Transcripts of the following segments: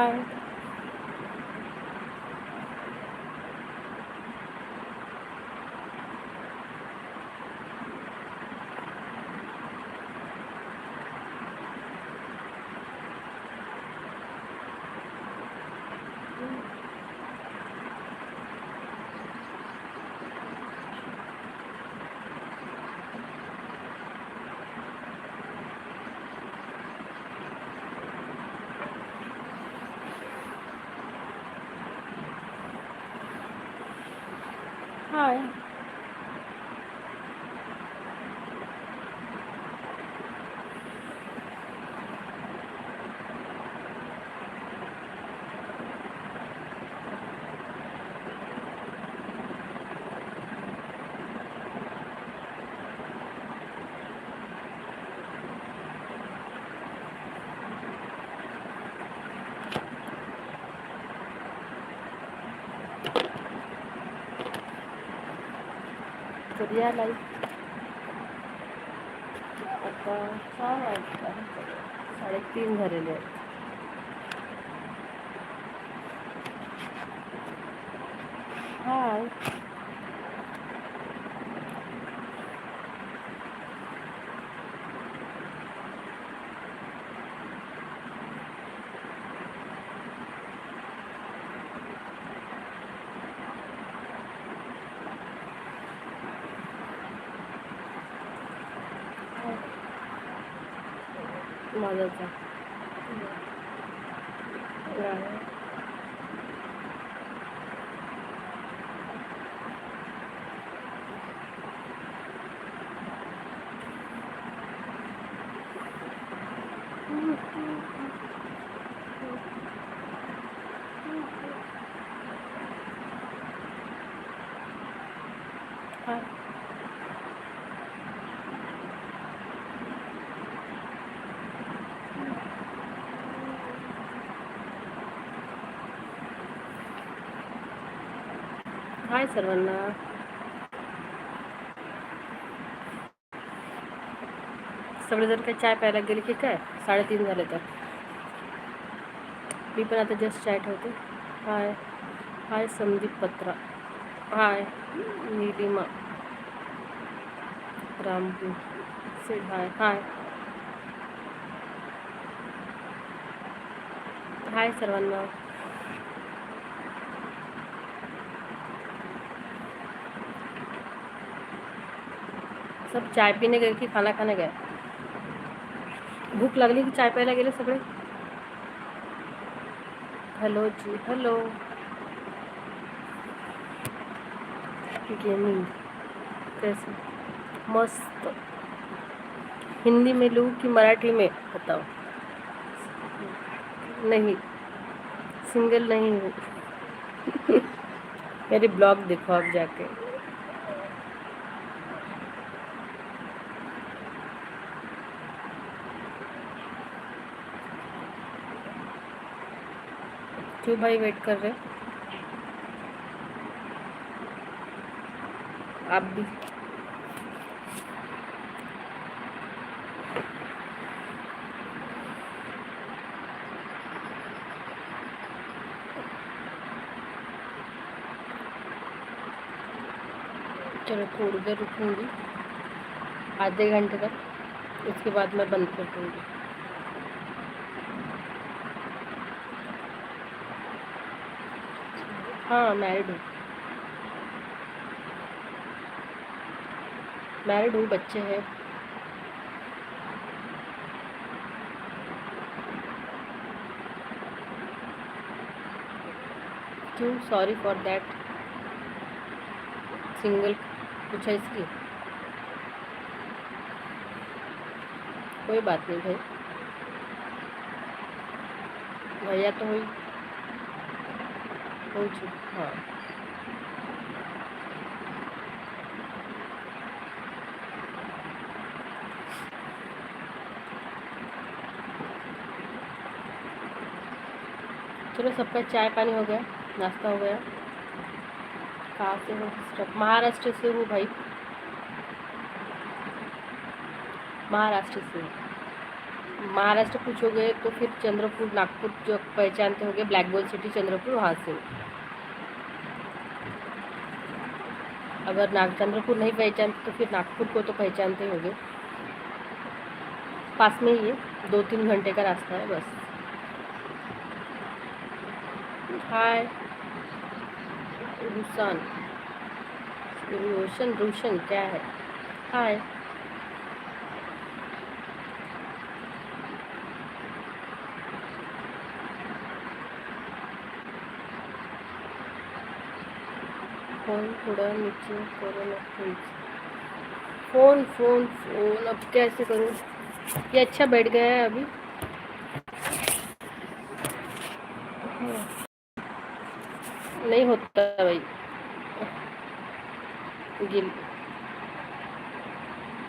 हाय हाय कधी आला आता सहा वाजता साडेतीन झालेले आहेत हाय माझाच आहे राहा. सर्वांना. सगळेजण काही चाय प्यायला गेले की काय? साडेतीन झाले तर. मी पण आता जस्ट चाय ठेवते. हाय. हाय संदीप पत्रा. हाय. निलिमा. राम सिड हाय हाय. हाय सर्वांना. सब चाय पीने गए की खाना खाने गए? भूक लागली की चाय प्यायला गेले सगळे हॅलो जी, हॅलो। गेमिंग, कैसे? मस्त। हिंदी में लूँ कि मराठी में? बताओ। नहीं, सिंगल नहीं हूँ। मेरे ब्लॉग देखो आप जाके। क्यों भाई वेट कर रहे आप भी। चलो थोड़ी देर रुकूँगी। आधे घंटे तक। उसके बाद मैं बंद कर दूँगी। हाँ मैरिड हूँ। मैरिड हूँ, बच्चे हैं। क्यों? सॉरी फॉर दैट सिंगल कुछ है इसकी? कोई बात नहीं भाई। भैया तो हुई। होଉଛି हाँ चलो सबका चाय पानी हो गया, नाश्ता हो गया। कहाँ से हो महाराष्ट्र से हूँ भाई। महाराष्ट्र से महाराष्ट्र पूछोगे तो फिर चंद्रपुर, नागपुर जो पहचानते होगे ब्लैक गोल्ड सिटी चंद्रपुर, वहाँ से। अगर नाग, चंद्रपुर नहीं पहचानते तो फिर नागपुर को तो पहचानते होगे। पास में ही है दो तीन घंटे का रास्ता है, बस। हाय रुसान रोशन रोशन क्या है? हाय फ़ोन थोड़ा नीचे करो ना प्लीज़ फ़ोन फ़ोन फ़ोन अब कैसे करूँ? ये अच्छा बैठ गया है अभी। हाँ, नहीं होता भाई। गिर।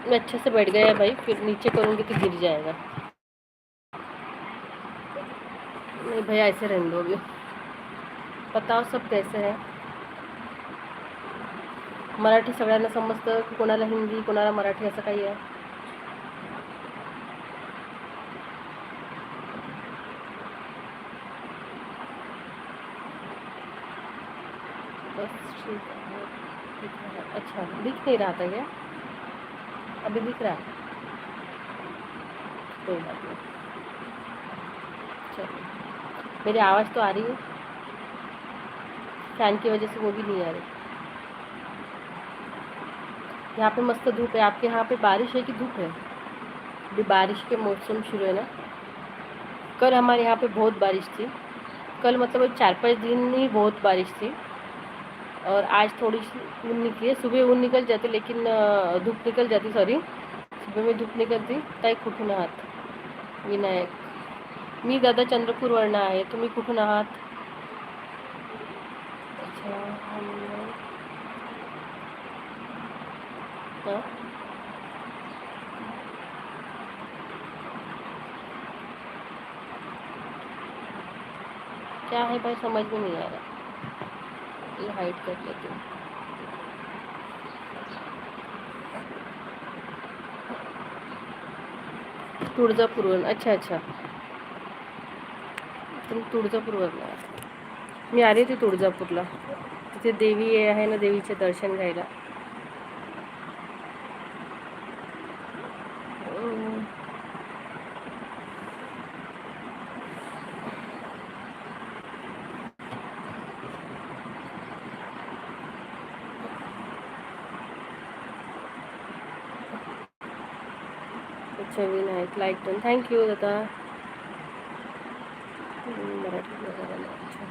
मैं अच्छे से बैठ गया भाई फिर नीचे करूँगी तो गिर जाएगा। नहीं भैया ऐसे रहने दो अभी बताओ सब कैसे है? मराठी सगळ्यांना समजतं की हिंदी, कोणाला मराठी असं काही है। अच्छा दिख नहीं रहा था क्या अभी दिख रहा. है कोई बात नहीं. चलो. मेरी आवाज़ तो आ रही है. फ़ैन की वजह से वो भी नहीं आ रही. यहाँ पे मस्त धूप है। आपके यहाँ पे बारिश है कि धूप है? अभी बारिश के मौसम शुरू है ना। कल हमारे यहाँ पे बहुत बारिश थी। कल मतलब चार पाँच दिन ही बहुत बारिश थी। और आज थोड़ी सी ऊन निकली है। सुबह ऊन निकल जाती, लेकिन धूप निकल जाती सॉरी सुबह में धूप निकलती, ताई कुठून आहात विनायक। मी दादा चंद्रपूरवरनं आहे, तुम्ही कुठून आहात अच्छा शकतं. काय क्या है भाई समझ में नहीं आ रहा ये कर लेती हूँ तुळजापूरवरून. अच्छा अच्छा. तुम्ही तुळजापूरवरून. मी आले होते तुळजापूरला. तिथे देवी आहे ना देवीचे दर्शन घ्यायला. अच्छा विनायक लाईक डन थँक्यू दादा मराठी अच्छा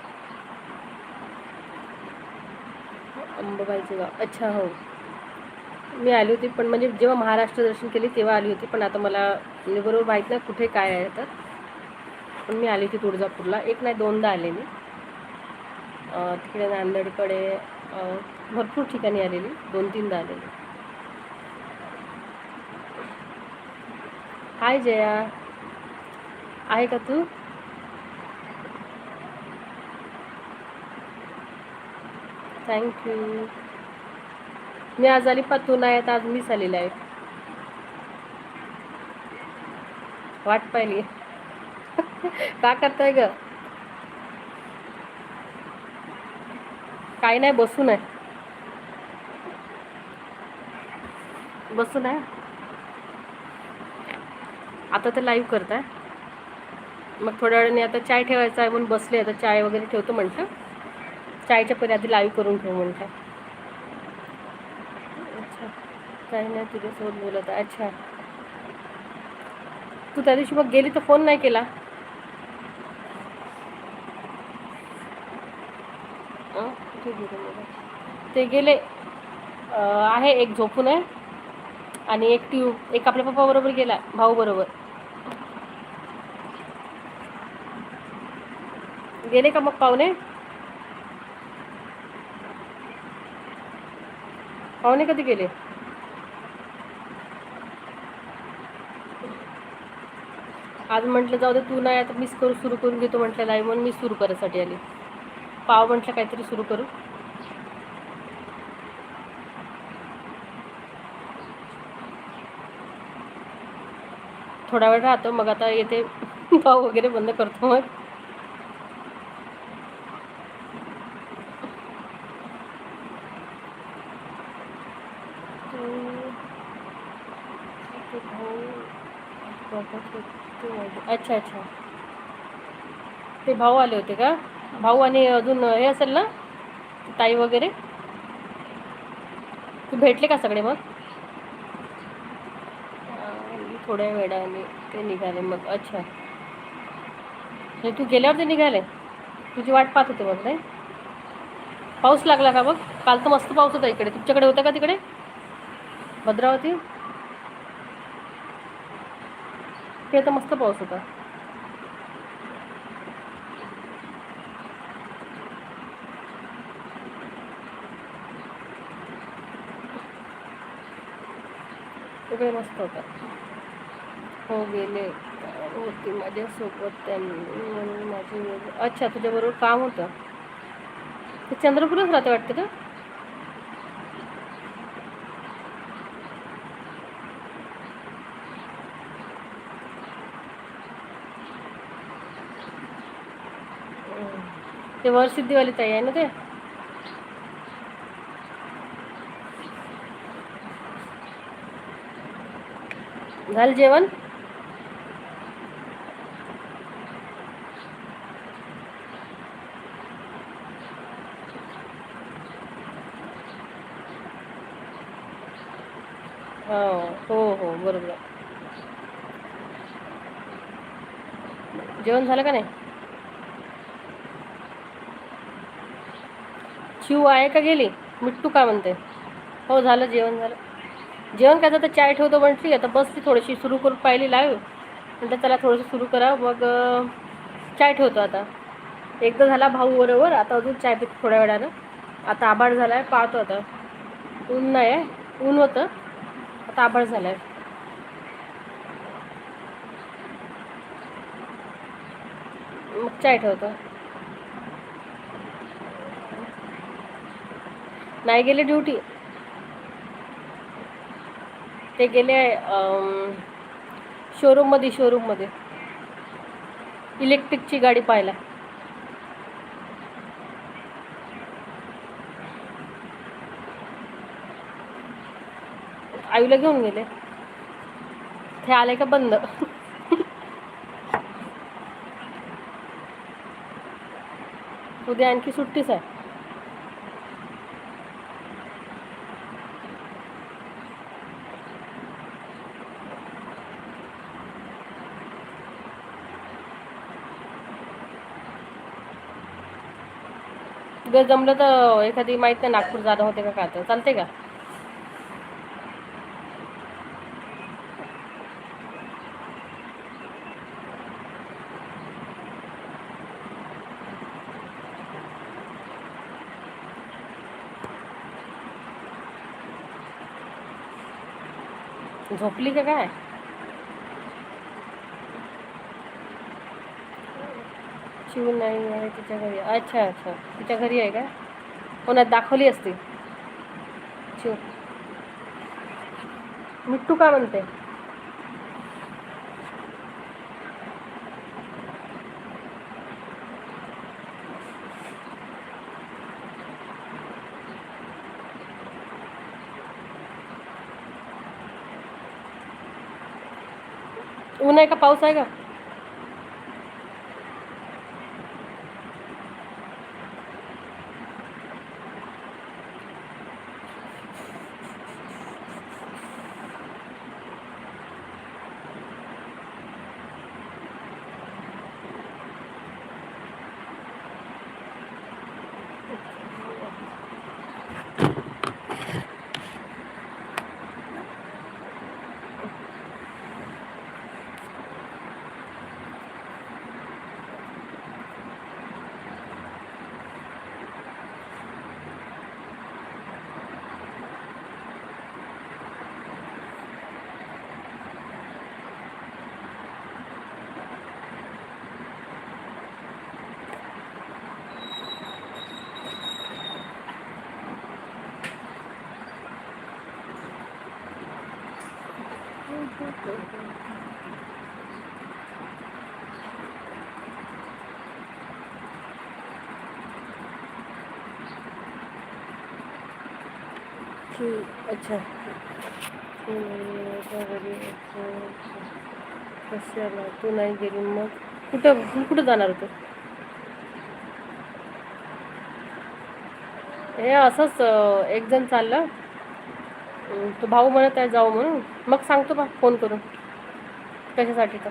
अंबाबाईचं गाव. अच्छा हो. मी आली होती पण म्हणजे जेव्हा महाराष्ट्र दर्शन केले तेव्हा आली होती पण आता मला म्हणजे बरोबर माहीत नाही कुठे काय आहे तर. पण मी आली होती तुळजापूरला. एक नाही दोनदा आले मी. तिकडे नांदेडकडे भरपूर ठिकाणी आलेली. दोन तीनदा आलेली. हाय जया आहे का तू थँक्यू मी आज आली पातून आहेत आज मीच आलेली आहे. वाट पाहिली. का करताय ग? काही नाही बसून आहे. बसून आहे? आता तर लाईव्ह करताय. मग थोड्या वेळाने आता चाय ठेवायचा आहे म्हणून बसले आता चाय वगैरे ठेवतो म्हटलं. चायच्या परी आधी लाईव्ह करून ठेवू म्हटलं. अच्छा. काही नाही तुझ्यासोबत बोलत आहे. अच्छा. तू त्या दिवशी मग गेली तर फोन नाही केला? ते गेले आहे एक झोपून आहे. आणि एक ट्यूब एक आपल्या पप्पा बरोबर गेला भाऊ गेले का मग पाहुणे पाहुणे कधी गेले आज म्हटलं जाऊ दे तू नाही आता मीच करू सुरू करून घेतो म्हटलं नाही म्हणून मी सुरू करायसाठी आली. पाव म्हटलं काहीतरी सुरू करू. थोडा वेळ राहतो मग आता येते. पाव वगैरे बंद करतो मग. अच्छा अच्छा. ते भाऊ आले होते का? भाऊ आणि अजून हे असेल ना? ताई वगैरे? तू भेटले का सगळे मग? थोड्या वेळाने ते निघाले मग. अच्छा. म्हणजे तू गेल्यावर ते निघाले? तुझी वाट पाहत होते मग नाही? पाऊस लागला का मग? काल तर मस्त पाऊस होता इकडे. तुमच्याकडे होता का तिकडे? भद्रावती? ते तर मस्त पाऊस होता. तिकडे मस्त होता. हो गेले. होती माझ्यासोबत त्यांनी म्हणून माझी अच्छा तुझ्याबरोबर काम होतं. ते चंद्रपूरच राहते वाटते का? ते वर सिद्धीवाली ताई आहे ना ते? झालं जेवण. हो हो हो बरोबर. जेवण झालं का नाही? शिव आहे का गेली? मिट्टू का म्हणते? हो झालं जेवण झालं. जेवण काय आता चाय ठेवतो म्हटली आता बसली थोडीशी सुरू करून पाहिली लाईव्ह म्हटलं त्याला थोडंसं सुरू करा मग चाय ठेवतो आता. एकदा झाला भाऊ बरोबर. आता अजून चाय पित थोड्या वेळानं. आता आभाळ झाला आहे पाहतो आता. ऊन नाही आहे. ऊन होतं. आता आभाळ झाला आहे मग चाय ठेवतो. नाही गेले ड्युटी. ते गेले शोरूममध्ये शोरूममध्ये. इलेक्ट्रिकची गाडी पाहायला. आईला घेऊन गेले. ते आले का बंद? उद्या आणखी सुट्टीच आहे. जर जमलं तर एखादी माहीत नाही नागपूर जाणं होते का का तर. चालते का? झोपली का काय? शिव नाही आहे तिच्या घरी. अच्छा अच्छा. तिच्या घरी आहे का? कोणात दाखवली असती. मिट्टू का म्हणते? ऊन का? पाऊस आहे का? ठीक अच्छा. कशाला? तू नाही गेली मग. कुठं कुठं जाणार होतं? हे असंच एक जण चाललं. तो भाऊ म्हणत आहे जाऊ म्हणून. मग सांगतो बा फोन करून. कशासाठी तर.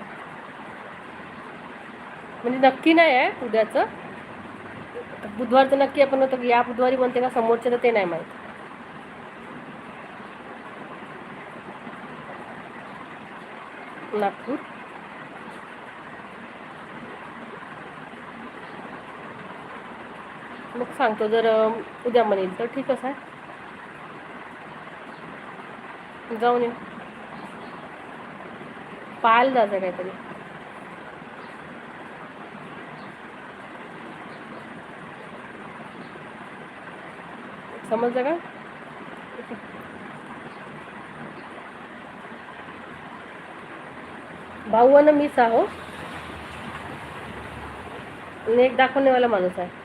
म्हणजे नक्की नाही आहे उद्याचं. बुधवारचं नक्की आपण होतं की या बुधवारी म्हणते का समोरचं तर ते नाही माहीत. नागपूर मग सांगतो जर उद्या म्हणेल तर ठीकच आहे. जाऊन येऊ पाहायला जायचं काहीतरी. समजलं का? भाऊ आणि मीच आहो. आणि एक दाखवणेवाला माणूस आहे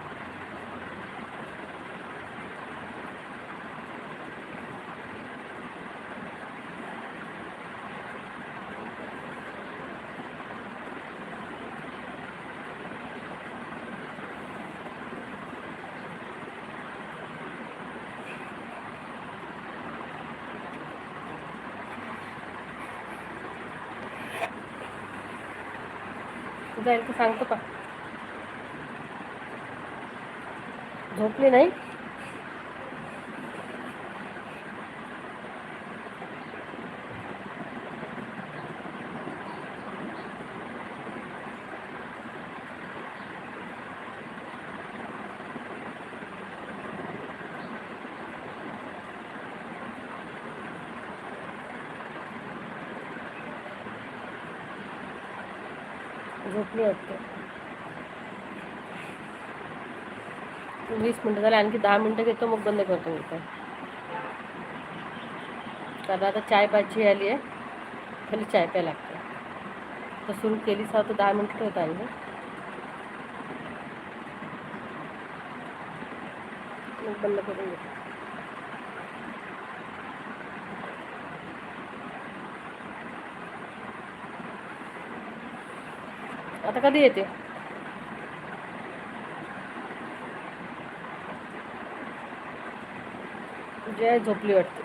जाईल तर सांगतो का? झोपली नाही? मिनटं झाले, आणखी दहा मग बंद आता चाय पाची आली आहे, खाली चाय प्या लागते. तर सुरू केलीच तर दहा मिनटं ठेवता आणखी मग बंद करून आता कधी येते? म्हणजे झोपली वाटते.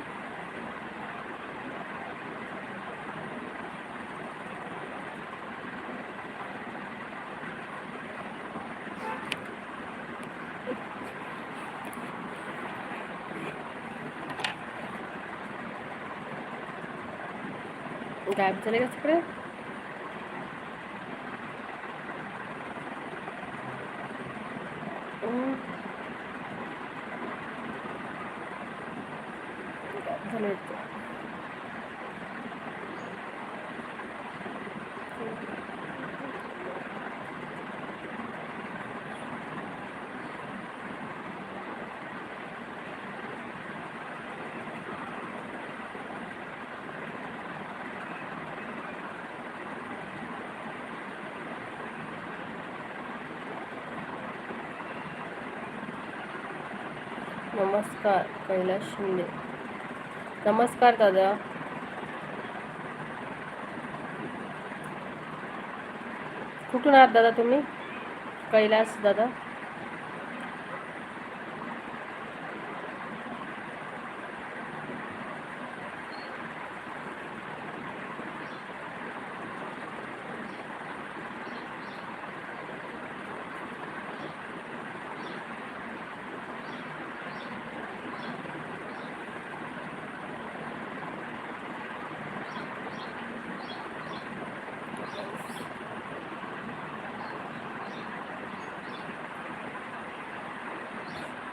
गायब झाले का सगळे? गायब झाले वाटते. नमस्कार कैलास शिंदे नमस्कार दादा. कुठून आहात दादा तुम्ही? कैलास दादा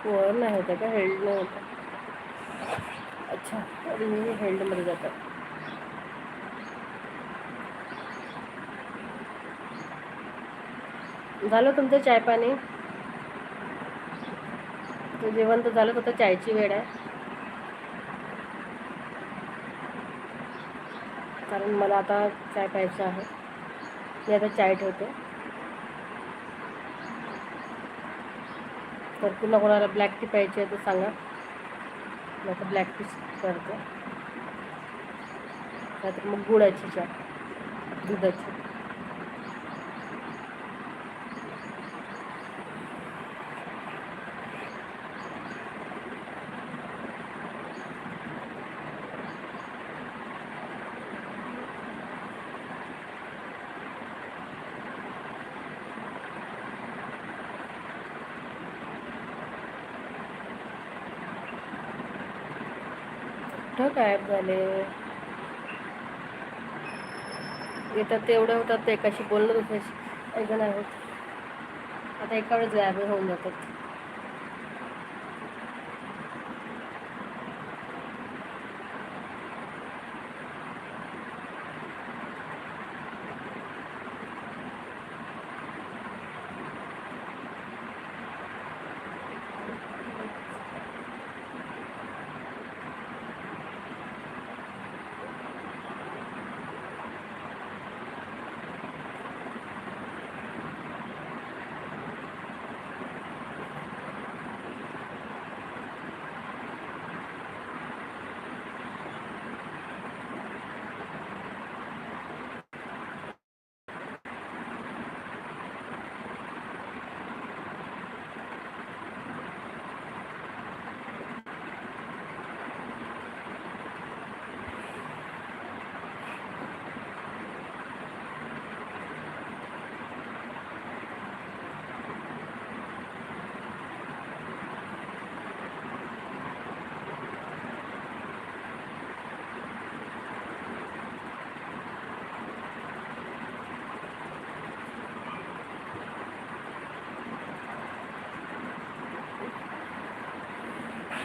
वर नाही होतं का? हेल्ड नाही अच्छा आणि मी हेल्डमध्ये जातात झालं तुमचं चाय पाणी? जेवण तर झालं फक्त चायची वेळ आहे. कारण मला आता चाय प्यायचं आहे. मी आता चाय ठेवते. तर तुला कोणाला ब्लॅक टी प्यायची आहे तर सांगा. मी आता ब्लॅक टी करतो. नाहीतर मग गुळाची चहा दुधाची कुठं गायब झाले. येतात ते होतात ते एकाशी बोलणं दुसऱ्याशी ऐकून आहेत आता एका वेळेस गायब होऊन जातात.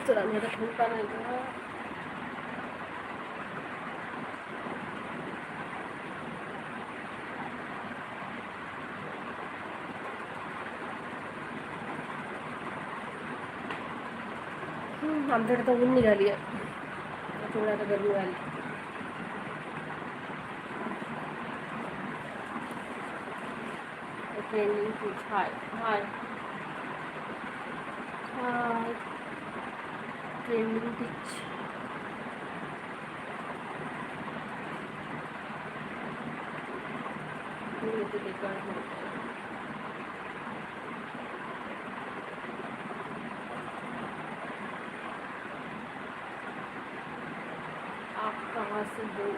चला मी आता थंड पाणी घेतो. हम्म, आमच्याकडे तर ऊन निघाली आहे त्याच्यामुळे आता गरमी आली ट्रेनिंग आप कहाँ से हो?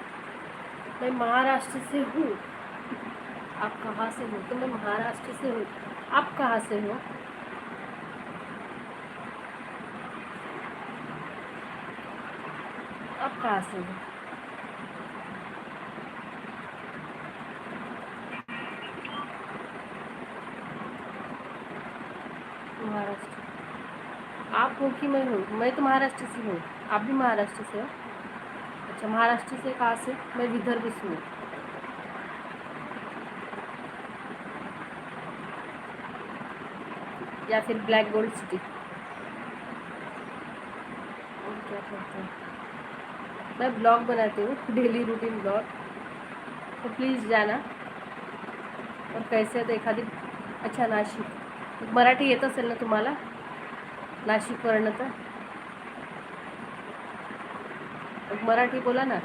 मैं महाराष्ट्र से हूँ। आप कहाँ से हो? तो मैं महाराष्ट्र से हूँ। आप कहाँ से हो? कहाँ हो महाराष्ट्र। आप हो कि मैं हूँ? मैं तो महाराष्ट्र से हूँ। आप भी महाराष्ट्र से हो? अच्छा महाराष्ट्र से कहाँ से? मैं विदर्भ से हूँ। या फिर ब्लैक गोल्ड सिटी। और क्या करते हैं? मैं ब्लॉग बनाती हूँ डेली रूटीन ब्लॉग। तो प्लीज़ जाना। और कैसे आहे तर एखादी अच्छा नाशिक। मराठी येत असेल ना तुम्हाला नाशिकवरनं तर मराठी बोला ना।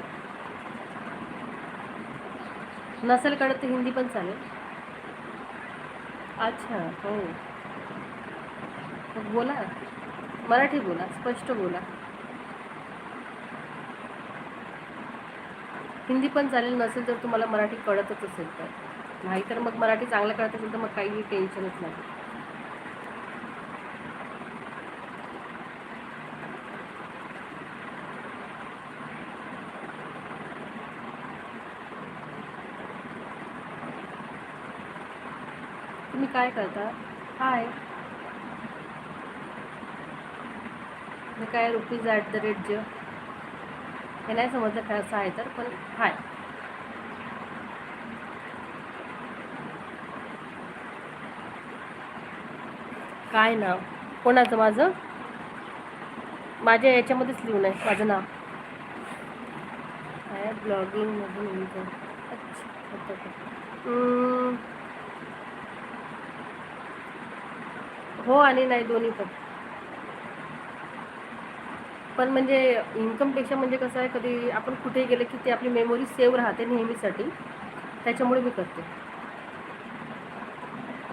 नसेल कळत तर हिंदी पण चालेल। अच्छा हो। बोला मराठी बोला स्पष्ट बोला। हिंदी पण चालेल नसेल तर तुम्हाला मराठी कळतच असेल तर. नाहीतर मग मराठी चांगलं कळत असेल तर मग काही टेन्शनच नाही. तुम्ही काय करता? हाय. मी काय रुपीज ॲट द रेट जे हे नाही समजलं असं आहे तर पण हाय. काय नाव? कोणाचं माझं? माझ्या याच्यामध्येच लिहून आहे. माझं नाव. काय ब्लॉगिंगमधून मधून अच्छा हो आणि नाही दोन्ही पण. पण म्हणजे इन्कमपेक्षा म्हणजे कसं आहे कधी आपण कुठेही गेलं की ती आपली मेमोरी सेव्ह राहते नेहमीसाठी. त्याच्यामुळे मी करते.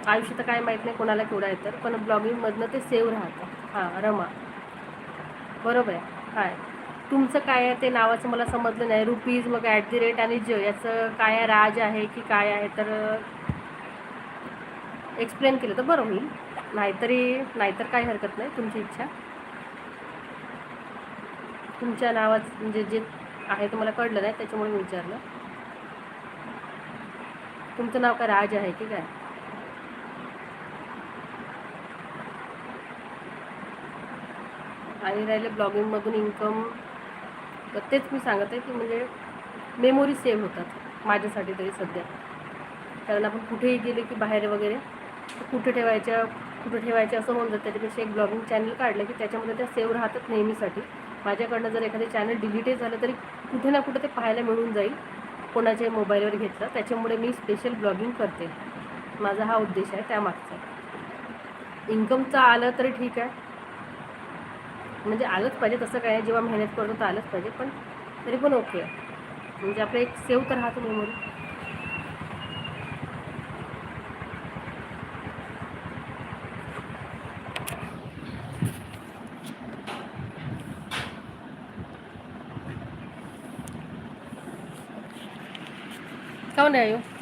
आयुष्य तर काय माहीत नाही कोणाला केवढं आहे तर पण ब्लॉगिंगमधनं ते सेव्ह राहतं. हां रमा. बरोबर आहे. हाय. तुमचं काय आहे ते नावाचं मला समजलं नाही. रुपीज मग ॲट दी रेट आणि ज याचं काय राज आहे की काय आहे तर एक्सप्लेन केलं तर बरं होईल. नाहीतरी नाहीतर काही हरकत नाही. तुमची इच्छा. तुमच्या नावाचं म्हणजे जे आहे ते मला कळलं नाही त्याच्यामुळे मी विचारलं. तुमचं नाव काय? राज आहे की काय? आणि राहिले ब्लॉगिंगमधून इन्कम तर तेच मी सांगत आहे की म्हणजे मेमोरी सेव्ह होतात माझ्यासाठी तरी सध्या. कारण आपण कुठेही गेले की बाहेर वगैरे कुठे ठेवायच्या कुठे ठेवायच्या असं होऊन जातं. त्याच्यापेक्षा एक ब्लॉगिंग चॅनल काढलं की त्याच्यामध्ये त्या सेव्ह राहतात नेहमीसाठी. माझ्याकडनं जर एखादं चॅनल डिलीटही झालं तरी कुठे ना कुठे ते पाहायला मिळून जाईल. कोणाच्या मोबाईलवर घेतलं त्याच्यामुळे मी स्पेशल ब्लॉगिंग करते. माझा हा उद्देश आहे त्यामागचा. इन्कमचं आलं तरी ठीक आहे. म्हणजे आलंच पाहिजे तसं काय जेव्हा मेहनत करतो तर आलंच पाहिजे पण तरी पण ओके म्हणजे आपलं एक सेव तर राहतो मेमोरी काऊन आहे हो?